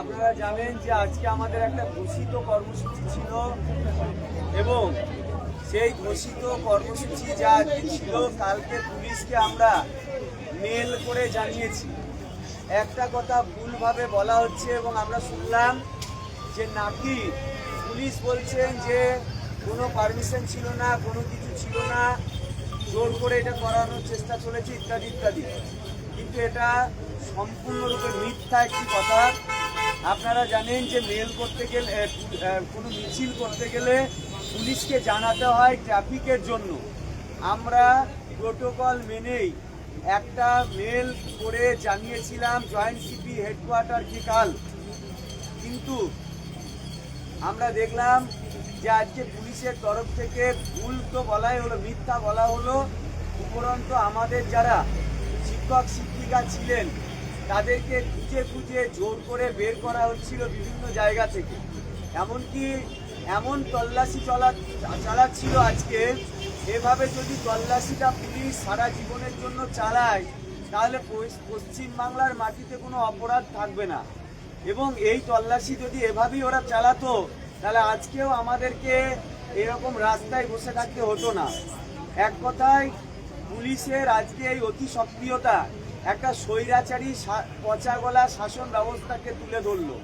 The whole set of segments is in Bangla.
আপনারা জানেন যে আজকে আমাদের একটা ঘোষিত কর্মসূচি ছিল এবং সেই ঘোষিত কর্মসূচি যা আজকে ছিল, কালকে পুলিশকে আমরা মেল করে জানিয়েছি। একটা কথা ভুলভাবে বলা হচ্ছে এবং আমরা শুনলাম যে নাকি পুলিশ বলছেন যে কোনো পারমিশন ছিল না, কোনো কিছু ছিল না। জোর করে এটা করানোর চেষ্টা চলেছে, ইত্যাদি ইত্যাদি। কিন্তু এটা সম্পূর্ণরূপে মিথ্যা একটি কথা। আপনারা জানেন যে মেল করতে গেলে কোনো মিছিল করতে গেলে পুলিশকে জানাতে হয় ট্রাফিকের জন্য। আমরা প্রোটোকল মেনেই একটা মেল করে জানিয়েছিলাম, জয়েন্ট সিপি হেডকোয়ার্টারকে কাল। কিন্তু আমরা দেখলাম যে আজকে পুলিশের তরফ থেকে ভুল তো বলাই হলো, মিথ্যা বলা হলো, উপরন্ত আমাদের যারা শিক্ষক, শিক্ষিকা ছিলেন, তাদেরকে খুঁজে খুঁজে জোর করে বের করা হচ্ছিল বিভিন্ন জায়গা থেকে। এমনকি এমন তল্লাশি চলা, চালাচ্ছিল আজকে। এভাবে যদি তল্লাশিটা পুলিশ সারা জীবনের জন্য চালায়, তাহলে পশ্চিম- পশ্চিমবাংলার মাটিতে কোনো অপরাধ থাকবে না। এবং এই তল্লাশি যদি এভাবেই ওরা চালাতো তাহলে আজকেও আমাদেরকে এরকম রাস্তায় বসে থাকতে হতো না। এক কথায়, পুলিশের আজকে এই অতি সক্রিয়তা একটা স্বৈরাচারী শা- পচা গলা শাসন ব্যবস্থাকে তুলে ধরলো।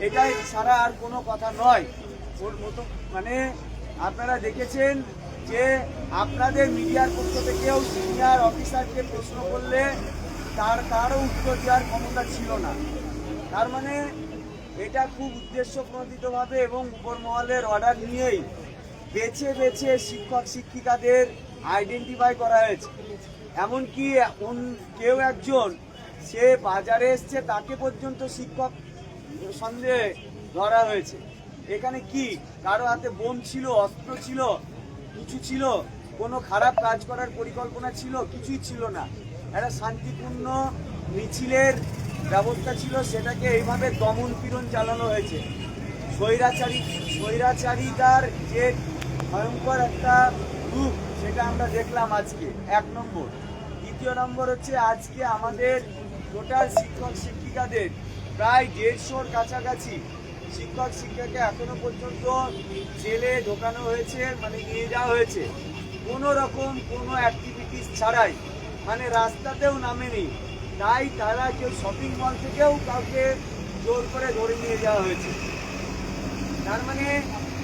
এটাই ছাড়া আর কোনো কথা নয়। ওর মতো মানে আপনারা দেখেছেন যে আপনাদের মিডিয়ার পক্ষ থেকেও সিনিয়র অফিসারকে প্রশ্ন করলে তার, তারও উত্তর দেওয়ার ক্ষমতা ছিল না। তার মানে এটা খুব উদ্দেশ্য প্রণোদিতভাবে এবং উপর মহলের অর্ডার নিয়েই বেছে বেছে শিক্ষক শিক্ষিকাদের আইডেন্টিফাই করা হয়েছে। এমনকি কেউ একজন সে বাজারে এসছে, তাকে পর্যন্ত শিক্ষক সন্দেহে ধরা হয়েছে। এখানে কি? কারও হাতে বোম ছিল, অস্ত্র ছিল, কিছু ছিল, কোনো খারাপ কাজ করার পরিকল্পনা ছিল, কিছুই ছিল না। একটা শান্তিপূর্ণ মিছিলের ব্যবস্থা ছিল সেটাকে এইভাবে দমন পীড়ন চালানো হয়েছে। স্বৈরাচারী, স্বৈরাচারিতার যে ভয়ঙ্কর একটা রূপ, সেটা আমরা দেখলাম আজকে। এক নম্বর। দ্বিতীয় নম্বর হচ্ছে আজকে আমাদের টোটাল শিক্ষক শিক্ষিকাদের প্রায় দেড়শোর কাছাকাছি শিক্ষক শিক্ষাকে এখনও পর্যন্ত জেলে ঢোকানো হয়েছে মানে নিয়ে যাওয়া হয়েছে। কোনো রকম কোনো অ্যাক্টিভিটিস ছাড়াই। মানে রাস্তাতেও নামেনি। তাই তারা কেউ শপিং মল থেকেও কাউকে জোর করে ধরে নিয়ে যাওয়া হয়েছে। তার মানে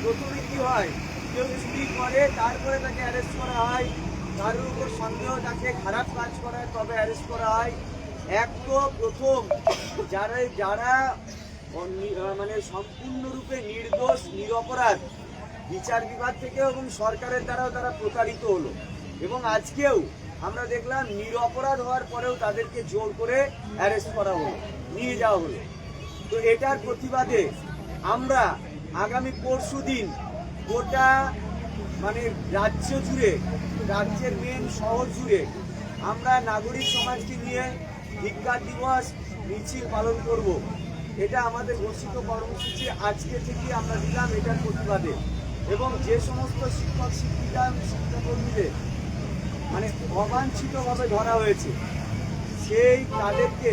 প্রথমে কি হয়, কেউ চুরি করে, তারপরে তাকে অ্যারেস্ট করা হয়। তার উপর সন্দেহ তাকে খারাপ কাজ করায় তবে অ্যারেস্ট করা হয়। এক তো প্রথম, যারা যারা মানে সম্পূর্ণরূপে নির্দোষ, নিরপরাধ, বিচার বিভাগ থেকে এবং সরকারের দ্বারাও তারা প্রতারিত হলো। এবং আজকেও আমরা দেখলাম নিরপরাধ হওয়ার পরেও তাদেরকে জোর করে অ্যারেস্ট করা হলো, নিয়ে যাওয়া হলো তো এটার প্রতিবাদে আমরা আগামী পরশু দিন গোটা মানে রাজ্য জুড়ে, রাজ্যের মেন শহর জুড়ে আমরা নাগরিক সমাজকে নিয়ে ধিক্কার দিবস, মিছিল পালন করব। এটা আমাদের ঘোষিত কর্মসূচি আজকে থেকে আমরা দিলাম এটার প্রতিবাদে এবং যে সমস্ত শিক্ষক, শিক্ষিকা শিক্ষাকর্মীদের মানে অবাঞ্ছিতভাবে ধরা হয়েছে। সেই তাদেরকে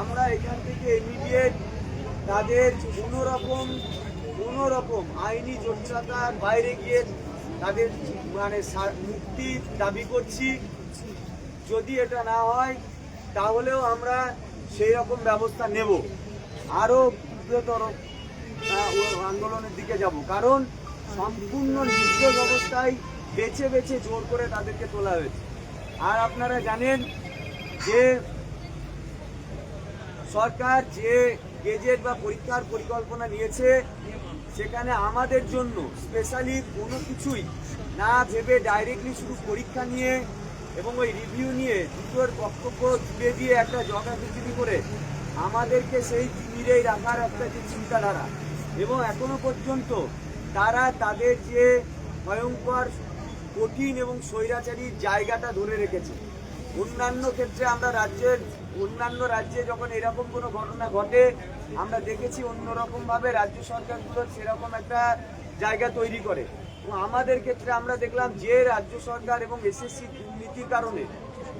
আমরা এখান থেকে ইমিডিয়েট তাদের কোনো রকম কোনো রকম আইনি জটিলতার বাইরে গিয়ে তাদের মানে মুক্তির দাবি করছি। যদি এটা না হয়, তাহলেও আমরা সেই রকম ব্যবস্থা নেব। আরও উগ্রতর আন্দোলনের দিকে যাব। কারণ সম্পূর্ণ নির্দোষ অবস্থায় বেছে বেছে জোর করে তাদেরকে তোলা হয়েছে। আর আপনারা জানেন যে সরকার যে গেজেট বা পরীক্ষার পরিকল্পনা নিয়েছে, সেখানে আমাদের জন্য স্পেশালি কোনো কিছুই না ভেবে ডাইরেক্টলি শুধু পরীক্ষা নিয়ে এবং ওই রিভিউ নিয়ে দুটোর বক্তব্য তুলে দিয়ে একটা জগা পৃথিবী করে আমাদেরকে সেই তিমিরেই রাখার একটা যে চিন্তাধারা। এবং এখনও পর্যন্ত তারা তাদের যে ভয়ঙ্কর কঠিন এবং স্বৈরাচারী জায়গাটা ধরে রেখেছে। অন্যান্য ক্ষেত্রে আমরা রাজ্যের অন্যান্য রাজ্যে যখন এরকম কোনো ঘটনা ঘটে, আমরা দেখেছি অন্যরকম ভাবে রাজ্য সরকারগুলো সেরকম একটা জায়গা তৈরি করে। এবং আমাদের ক্ষেত্রে আমরা দেখলাম যে রাজ্য সরকার এবং এসএসসি দুর্নীতির কারণে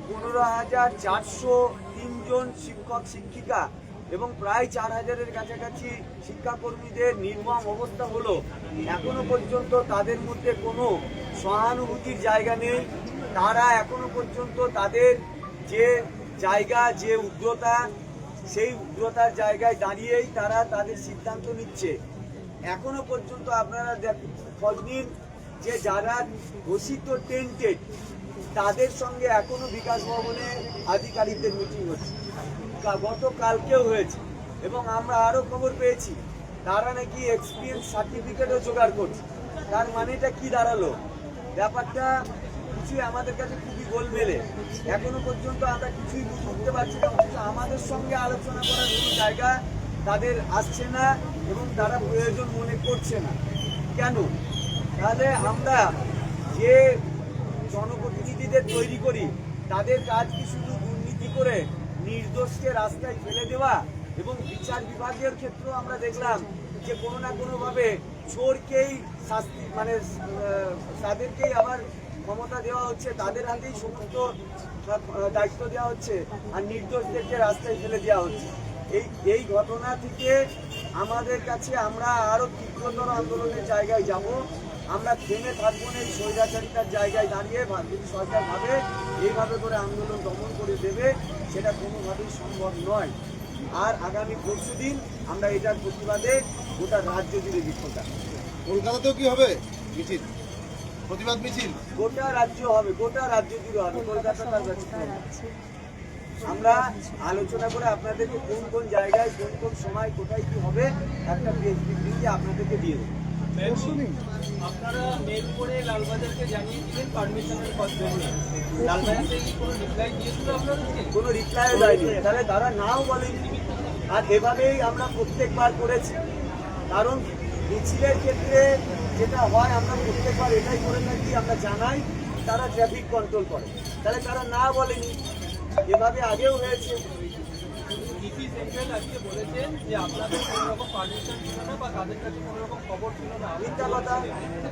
পনেরো হাজার চারশো তিনজন শিক্ষক, শিক্ষিকা এবং প্রায় চার হাজারের কাছাকাছি শিক্ষাকর্মীদের নির্মম অবস্থা হলো। এখনও পর্যন্ত তাদের মধ্যে কোনো সহানুভূতির জায়গা নেই। তারা এখনও পর্যন্ত তাদের যে জায়গা, যে উগ্রতা, সেই উগ্রতার জায়গায় দাঁড়িয়েই তারা তাদের সিদ্ধান্ত নিচ্ছে। এখনও পর্যন্ত আপনারা খোঁজ নিন যে যারা ঘোষিত টেন্টেড তাদের সঙ্গে এখনও বিকাশ ভবনে আধিকারিকদের মিটিং হচ্ছে। গতকালকেও হয়েছে। এবং আমরা আরও খবর পেয়েছি, তারা নাকি এক্সপিরিয়েন্স সার্টিফিকেটও জোগাড় করছে। তার মানেটা কি দাঁড়াল? ব্যাপারটা কিছুই আমাদের কাছে খুবই গোলমেলে। এখনও পর্যন্ত আমরা কিছুই বুঝতে পারছি না, অথচ আমাদের সঙ্গে আলোচনা করার কোনো জায়গা তাদের আসছে না এবং তারা প্রয়োজন মনে করছে না। কেন? তাহলে আমরা যে জনপ্রতিনিধিদের তৈরি করি, তাদের কাজ কি শুধু দুর্নীতি করে নির্দোষকে রাস্তায় ফেলে দেওয়া এবং বিচার বিভাগের ক্ষেত্রেও আমরা দেখলাম যে কোনো না কোনোভাবে চোরকেই শাস্তি মানে তাদেরকেই আবার ক্ষমতা দেওয়া হচ্ছে, তাদের হাতেই সমস্ত দায়িত্ব দেওয়া হচ্ছে আর নির্দোষদেরকে রাস্তায় ফেলে দেওয়া হচ্ছে। এই এই ঘটনা থেকে আমাদের কাছে আমরা আরও তীব্রতর আন্দোলনের জায়গায় যাব। আমরা থেমে থাকব না এই স্বৈরাচারিতার জায়গায় দাঁড়িয়ে যদি সরকার ভাবে এইভাবে করে আন্দোলন দমন করে দেবে সেটা কোনোভাবেই সম্ভব নয়। আর আগামী পরশু দিন আমরা এটার প্রতিবাদে গোটা রাজ্য জুড়ে বিক্ষোভ। কলকাতাতেও কি হবে? মিছিল? প্রতিবাদ মিছিল? গোটা রাজ্য হবে গোটা রাজ্য জুড়ে হবে কলকাতা আমরা আলোচনা করে আপনাদেরকে কোন কোন জায়গায় কোন কোন সময় কোথায় কি হবে একটা পেজ বিবৃতি আপনাদেরকে দিয়ে দেবো। আপনারা পারমিশনের জন্য লালবাজার থেকে কোনো রিপ্লাই কোনো রিপ্লাই দেয়নি। তাহলে তারা নাও বলেনি আর এভাবেই আমরা প্রত্যেকবার করেছি। কারণ মিছিলের ক্ষেত্রে যেটা হয়, আমরা প্রত্যেকবার এটাই করে থাকি, আমরা জানাই, তারা ট্রাফিক কন্ট্রোল করে। তাহলে তারা না বলেনি। এভাবে আগেও হয়েছে।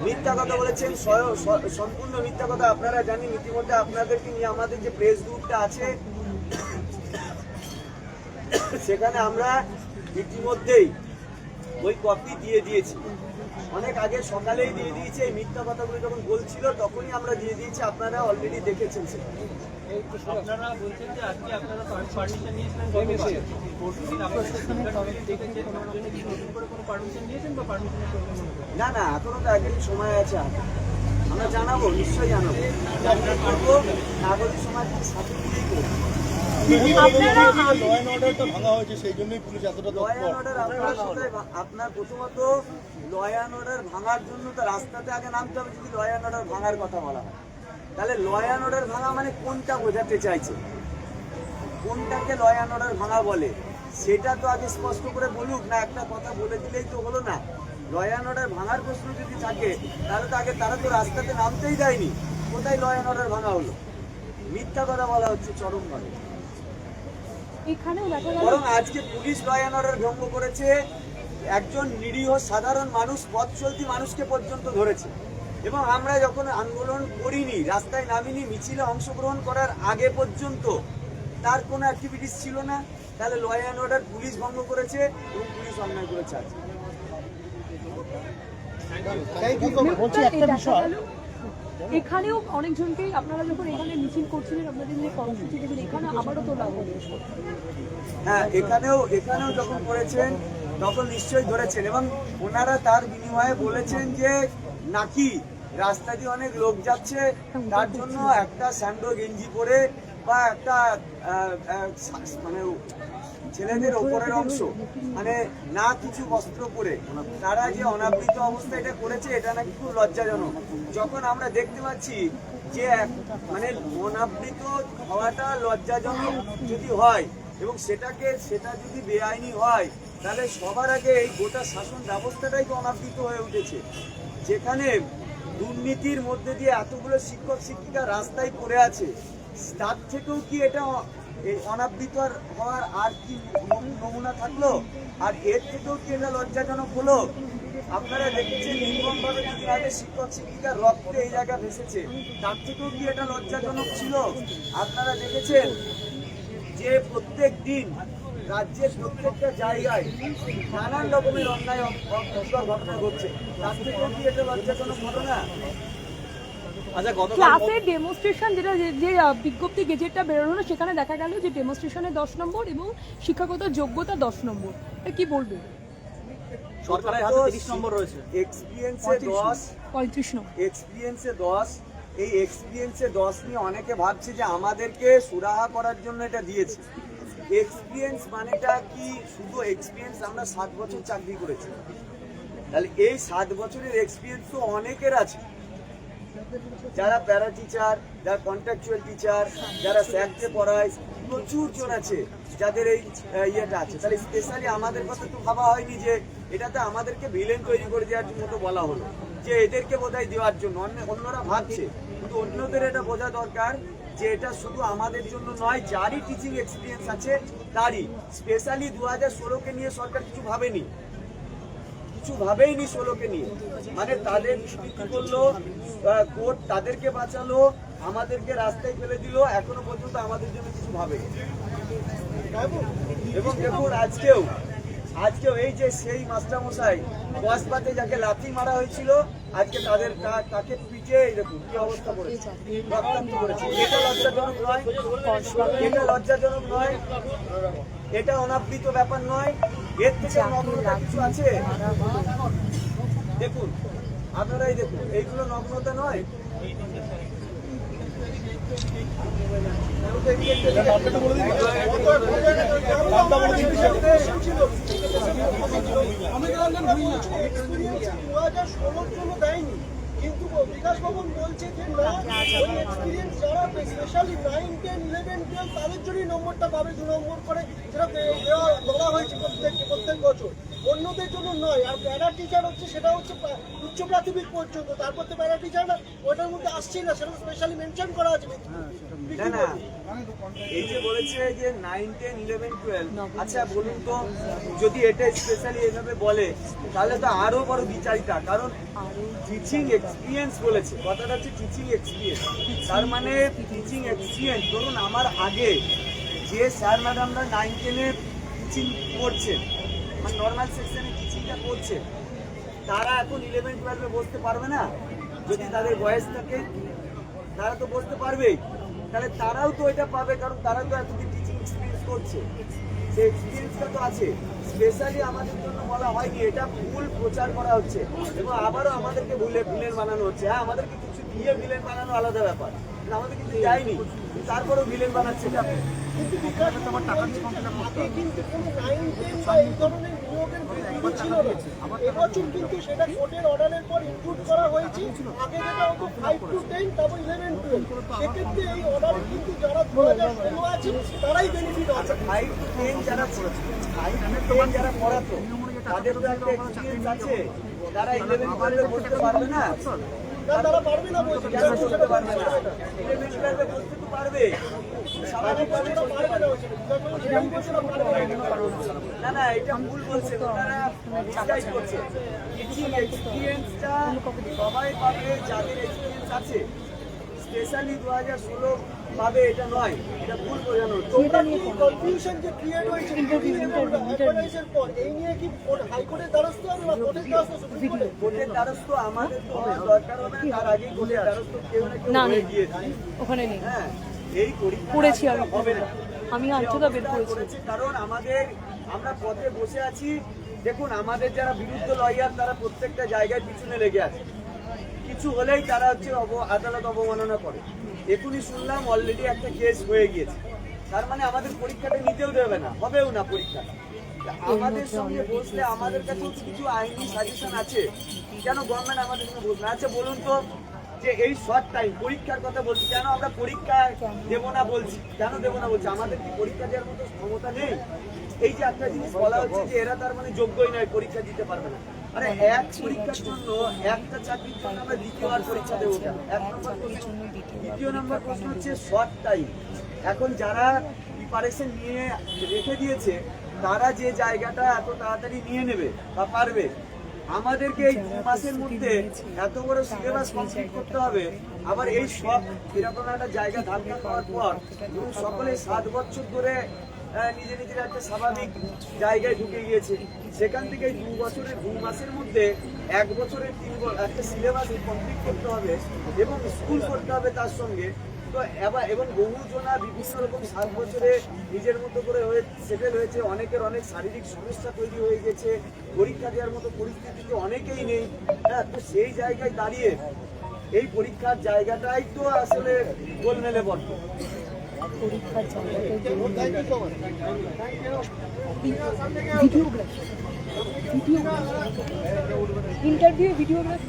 মিথ্যা কথা বলেছেন সম্পূর্ণ মিথ্যা কথা আপনারা জানেন ইতিমধ্যে আপনাদেরকে নিয়ে আমাদের যে প্রেস গ্রুপটা আছে, সেখানে আমরা ইতিমধ্যেই ওই কপি দিয়ে দিয়েছি। অনেক আগে সকালেই দিয়ে দিয়েছি, এই মিথ্যা কথাগুলো যখন বলছিল, তখনই আমরা দিয়ে দিয়েছি। আপনারা অলরেডি দেখেছেন সেটা। আপনারা বলছেন যে আজকে আপনারা পারমিশন নিয়েছিলেন পরশুদিন না না এখনও তো একদিন সময় আছে আমরা জানাব নিশ্চয়ই জানাব। নাগরিক সমাজকে সাথে নিয়েই করব। আপনারা প্রথমত ল অ্যান্ড অর্ডার ভাঙার জন্য তো রাস্তাতে আগে নামতে হবে যদি ল অ্যান্ড অর্ডার ভাঙার কথা বলা হয়। তাহলে ল অ্যান্ড অর্ডার ভাঙা মানে কোনটা বোঝাতে চাইছে? কোনটাকে ল অ্যান্ড অর্ডার ভাঙা বলে? সেটা তো আগে স্পষ্ট করে বলুক না একটা কথা বলে দিলেই তো হলো না। ল অ্যান্ড অর্ডার ভাঙার প্রশ্ন যদি থাকে তাহলে তো আগে তারা তো রাস্তাতে নামতেই দেয়নি। কোথায় ল অ্যান্ড অর্ডার ভাঙা হলো? মিথ্যা কথা বলা হচ্ছে চরমভাবে বরং আজকে পুলিশ ল অ্যান্ড অর্ডার ভঙ্গ করেছে একজন নিরীহ সাধারণ মানুষ পথ চলতি মানুষকে পর্যন্ত ধরেছে। এবং আমরা যখন আন্দোলন করিনি রাস্তায় নামিনি মিছিলে অংশগ্রহণ করার আগে পর্যন্ত তার কোনো অ্যাক্টিভিটিস ছিল না। তাহলে ল অ্যান্ড অর্ডার পুলিশ ভঙ্গ করেছে এবং পুলিশ অন্যায় করেছে আজকে। বলছি এই একটা দেখা বিষয়। এখানেও অনেকজনকেই আপনারা যখন এখানে মিছিল করছিলেন আপনাদের যে কর্মসূচি দেখুন এখানে আবারও তোলা হলো। হ্যাঁ এখানেও এখানেও যখন করেছেন তখন নিশ্চয়ই ধরেছেন এবং ওনারা তার বিনিময়ে বলেছেন যে নাকি রাস্তা দিয়ে অনেক লোক যাচ্ছে, তার জন্য একটা স্যান্ডো গেঞ্জি পরে বা একটা মানে ছেলেদের ওপরের অংশ মানে না কিছু বস্ত্র পরে। তারা যে অনাবৃত অবস্থা এটা করেছে, এটা নাকি খুব লজ্জাজনক। যখন আমরা দেখতে পাচ্ছি যে মানে অনাবৃত হওয়াটা লজ্জাজনক যদি হয় এবং সেটাকে, সেটা যদি বেআইনি হয়, তাহলে সবার আগে এই গোটা শাসন ব্যবস্থাটাই অনাবৃত হয়ে উঠেছে। যেখানে দুর্নীতির মধ্যে দিয়ে এতগুলো শিক্ষক শিক্ষিকা রাস্তায় পড়ে আছে, তার থেকেও কি এটা অনাবৃত হওয়ার আর কি নম- নমুনা থাকল? আর এর থেকেও কি এটা লজ্জাজনক হলো? আপনারা দেখেছেন নির্মমভাবে দুদিন আগে শিক্ষক শিক্ষিকার রক্তে এই জায়গা ভেসেছে, তার থেকেও কি এটা লজ্জাজনক ছিল? আপনারা দেখেছেন যে প্রত্যেক দিন রাজ্যের প্রত্যেকটা জায়গায় নানান রকমের অন্যায় ঘটনা ঘটছে। তার থেকেও কি এটা লজ্জাজনক ঘটনা? আচ্ছা ডেমনস্ট্রেশন যেটা যে- যে বিজ্ঞপ্তি গেজেটটা বেরোলো না সেখানে দেখা গেল যে ডেমনস্ট্রেশনে দশ নম্বর এবং শিক্ষাগত যোগ্যতা দশ নম্বর। কি বলবে? সরকারের হাতে তিরিশ নম্বর রয়েছে। এক্সপিরিয়েন্সে দশ। পঁয়ত্রিশ নম্বর। এক্সপিরিয়েন্সে দশ। এই এক্সপিরিয়েন্সে দশ নিয়ে অনেকে ভাবছে যে আমাদেরকে সুরাহা করার জন্য এটা দিয়েছে। এক্সপিরিয়েন্স মানেটা কি? শুধু এক্সপিরিয়েন্স আমরা সাত বছর চাকরি করেছি। তাহলে এই সাত বছরের এক্সপিরিয়েন্স তো অনেকের আছে। যারা প্যারা টিচার যারা কন্ট্রাকচুয়াল টিচার যারা স্যারকে পড়ায়, প্রচুর জন আছে যাদের এই ইয়েটা আছে। তাহলে স্পেশালি আমাদের কথা তো ভাবা হয়নি যে এটাতে আমাদেরকে ভিলেন তৈরি করে দেওয়ার মতো বলা হলো। যে এদেরকে বোধহয় দেওয়ার জন্য। অন্য অন্যরা ভাবছে, কিন্তু অন্যদের এটা বোঝা দরকার যে এটা শুধু আমাদের জন্য নয়, যারই টিচিং এক্সপিরিয়েন্স আছে, তারই। স্পেশালি দু হাজার ষোলোকে নিয়ে সরকার কিছু ভাবেনি। কিছু ভাবেই নি ষোলোকে নিয়ে। মানে তাদের দুর্নীতি করল কোর্ট তাদেরকে বাঁচালো, আমাদেরকে রাস্তায় ফেলে দিল, এখনও পর্যন্ত আমাদের জন্য কিছু ভাবে। এবং দেখুন, আজকেও আজকেও এই যে সেই মাস্টারমশাই বসপাতে যাকে লাথি মারা হয়েছিল আজকে তাদের তাকে পিঠে এই দেখুন কি অবস্থা করেছে। রক্তাক্ত করেছে। এটা লজ্জাজনক নয়। এটা লজ্জাজনক নয়। এটা অনাবৃত ব্যাপার নয়। এর থেকে নগ্নতা কিছু আছে? দেখুন, আপনারাই দেখুন। এইগুলো নগ্নতা নয় দু হাজার ষোলোর জন্য দেয়নি কিন্তু বিকাশ ভবন বলছে যে না এক্সপিরিয়েন্স যারা specially nine ten eleven twelve তাদের জন্যই নম্বরটা পাবে দু নম্বর করে দে- দেওয়া বলা হয়েছে প্রত্যেক প্রত্যেক বছর। অন্যদের জন্য নয়, আর প্যারা টিচার হচ্ছে, সেটা হচ্ছে উচ্চ প্রাথমিক পর্যন্ত তারপর তো প্যারা টিচার না ওটার মধ্যে আসছেই না সেটা স্পেশালি মেনশন করা আছে না না এই যে বলেছে যে নাইন টেন ইলেভেন টুয়েলভ আচ্ছা বলুন তো যদি এটা স্পেশালি এইভাবে বলে তাহলে তো আরও বড় বিচারিতা কারণ টিচিং এক্সপিরিয়েন্স বলেছে কথাটা হচ্ছে টিচিং এক্সপিরিয়েন্স তার মানে টিচিং এক্সপিরিয়েন্স ধরুন আমার আগে যে স্যার ম্যাডামরা নাইন টেনে টিচিং করছেন মানে নর্মাল সেকশনে টিচিংটা করছে তারা এখন ইলেভেন টুয়েলভে বসতে পারবে না। যদি তাদের বয়স থাকে তারা তো বসতে পারবেই। তাহলে তারাও তো এটা পাবে কারণ তারা তো এতদিন টিচিং এক্সপিরিয়েন্স করছে। সেই এক্সপিরিয়েন্সটা তো আছে। স্পেশালি আমাদের জন্য বলা হয়নি এটা ভুল প্রচার করা হচ্ছে। এবং আবারও আমাদেরকে ভুলে ভিলেন বানানো হচ্ছে। হ্যাঁ আমাদেরকে কিছু দিয়ে ভিলেন বানানো আলাদা ব্যাপার। কিন্তু আমাদের কিছু দেয়নি তারপরেও ভিলেন বানাচ্ছে এটা কিন্তু টাকা কিন্তু এবছর সেটা কোর্টের অর্ডারের পর ইনক্লুড করা হয়েছে। আগে যেটা হতো ফাইভ টু টেন তারপর ইলেভেন টুয়েলভ সেক্ষেত্রে এই অর্ডারে কিন্তু যারা দু হাজার ষোলো আছে তারাই বেনিফিট আছে ফাইভ টু টেন যারা ফাইভ টু টেন যারা পড়াতো তাদের তো একটা এক্সপিরিয়েন্স আছে। তারা ইলেভেন টুয়েলভে বসতে পারবে না। তারা পারবে না বলছে বসতে পারবে না ইলেভেন টুয়েলভে বসতে তো পারবে। না না এটা ভুল বলছে ওনারা মিসগাইড করছে এক্সপিরিয়েন্সটা যাদের এক্সপিরিয়েন্স আছে স্পেশালি দু হাজার ষোলো পাবে এটা নয় এটা ভুল বোঝানো ক্রিয়েট হয়েছে কোর্টের দ্বারস্থ সুপ্রিম দরকার হবে তার আগেই কোর্টের দ্বারস্থ কেউ না কেউ ওখানে নেই। হ্যাঁ পড়েছি আমি। আমি এই বের করেছি। কারণ আমাদের আমরা পথে বসে আছি। দেখুন আমাদের যারা বিরুদ্ধ লয়ার তারা প্রত্যেকটা জায়গায় পিছনে লেগে আছে। কিছু হলেই তারা হচ্ছে অব- আদালত অবমাননা করে। এখনই শুনলাম অলরেডি একটা কেস হয়ে গিয়েছে। তার মানে আমাদের পরীক্ষাটা নিতেও দেবে না হবেও না পরীক্ষা আমাদের সঙ্গে বসলে আমাদের কাছে কিছু আইনি সাজেশন আছে। কেন গভর্নমেন্ট আমাদের সঙ্গে বসবে আচ্ছা বলুন তো। যে এই শর্ট টাইম পরীক্ষার কথা বলছি, কেন আমরা পরীক্ষা দেবো না বলছি? কেন দেবো না বলছি? আমাদের কি পরীক্ষা দেওয়ার মতো ক্ষমতা নেই? এই যে একটা জিনিস বলা হচ্ছে যে এরা তার মানে যোগ্যই নয়, পরীক্ষা দিতে পারবে না। আরে এক পরীক্ষার জন্য একটা চাকরির জন্য আমরা দ্বিতীয়বার পরীক্ষা দেবো কেন? এক নম্বর প্রশ্ন, দ্বিতীয় নম্বর প্রশ্ন হচ্ছে শর্ট টাইম এখন যারা প্রিপারেশন নিয়ে রেখে দিয়েছে, তারা যে জায়গাটা এত তাড়াতাড়ি নিয়ে নেবে বা পারবে আমাদেরকে এই দু মাসের মধ্যে এত বড় সিলেবাস কমপ্লিট করতে হবে। আবার এই সব এরকম একটা জায়গা ধাক্কা পাওয়ার পর সকলে সাত বছর ধরে নিজে নিজের একটা স্বাভাবিক জায়গায় ঢুকে গিয়েছে। সেখান থেকে দু বছরের, দু মাসের মধ্যে এক বছরের তিন একটা সিলেবাস কমপ্লিট করতে হবে এবং স্কুল করতে হবে তার সঙ্গে। তো এবার এবং বহুজনা বিভিন্ন রকম সাত বছরে নিজের মতো করে হয়ে সেটেল হয়েছে। অনেকের অনেক শারীরিক সমস্যা তৈরি হয়ে গেছে। পরীক্ষা দেওয়ার মতো পরিস্থিতি তো অনেকেই নেই। হ্যাঁ তো সেই জায়গায় দাঁড়িয়ে এই পরীক্ষার জায়গাটাই তো আসলে গোলমেলে বর্তমান পরীক্ষার ভিডিওগ্রাফি। ভিডিওগ্রাফি। Interview videography.